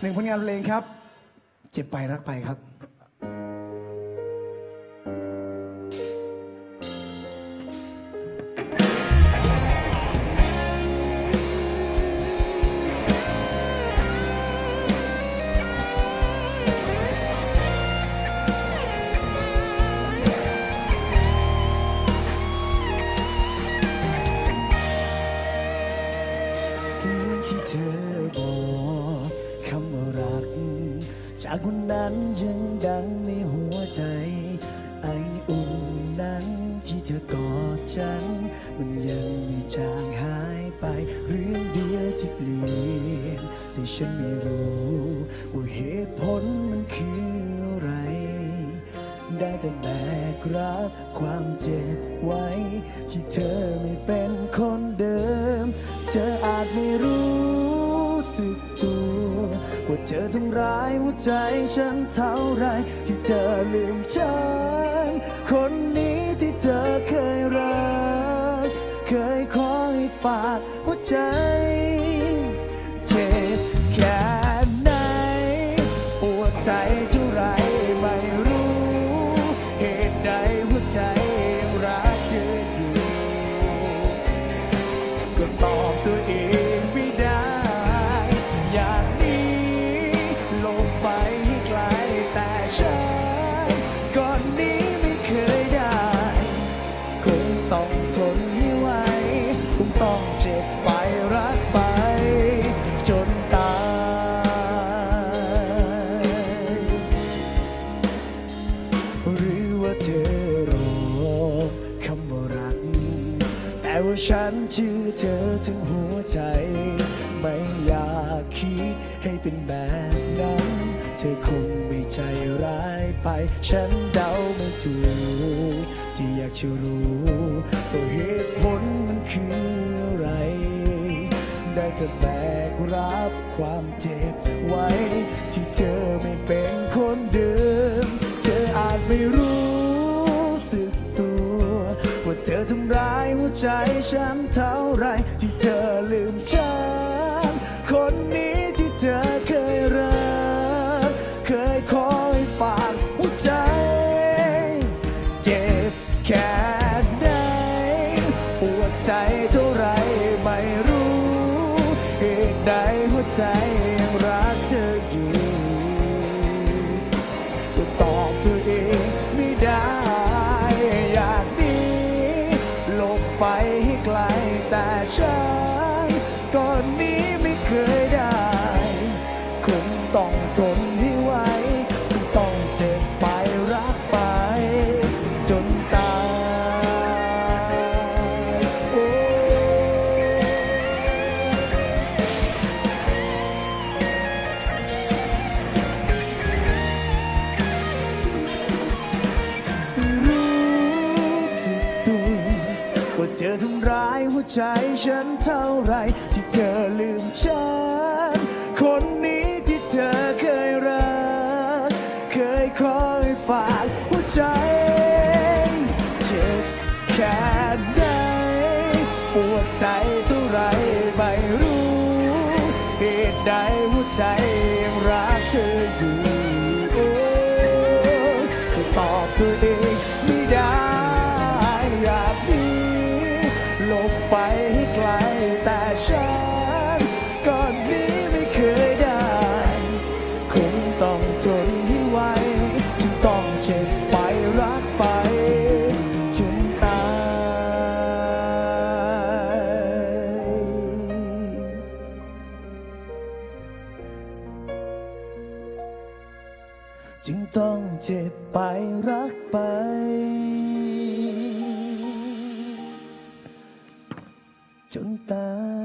หนึ่งผลงานเพลงครับ เจ็บไปรักไปครับสิ่งที่เธอบอก คำว่ารัก จากวันนั้นยังดังในหัวใจ ไออุ่นนั้นที่เธอกอดฉัน มันยังไม่จางหายไป เรื่องเดียวที่เปลี่ยนที่ฉันไม่รู้ว่าเหตุผลมันคืออะไร ได้แต่แบกรับความเจ็บไว้ ที่เธอไม่เป็นคนเดิม เธออาจไม่รู้สึกตัว ว่าเธอทำร้ายหัวใจฉันเท่าไร ที่เธอลืมฉัน คนนี้ที่เธอเคยรัก เคยขอให้ฝาก ฉันก่อนนี้ไม่เคยได้คงต้องทนให้ไหวคงต้องเจ็บไปรักไป จนตาย หรือว่าเธอรอคำว่ารัก แต่ว่าฉันชื่อเธอถึงหัวใจ ไม่อยากคิดให้เป็นแบบนั้น เธอคงไม่ใจร้ายไป ฉันเดาไม่ถูกที่อยากจะรู้ว่าเหตุผลมันคืออะไร ได้แต่แบกรับความเจ็บไว้ ที่เธอไม่เป็นคนเดิม เธออาจไม่รู้สึกตัว ว่าเธอทำร้ายหัวใจฉันเท่าไรที่เธอลืมฉัน ใจยังรักเธออยู่ก็ตอบตัวเองไม่ได้ อยากดีหลบไปให้ไกลแต่ฉันก่อนนี้ไม่เคยได้ คงต้องทน ธอทำร้ายหัวใจฉันเท่าไร ที่เธอลืมฉัน คนนี้ที่เธอเคยรัก เคยคอยฝากหัวใจเจ็บแค่ไหนปวดใจเท่าไรไม่รู้เหตุใดหัวใจยังรักเธออยู่อ้ก็ตอบตัวเอง จึงต้องเจ็บไปรักไป จนตาย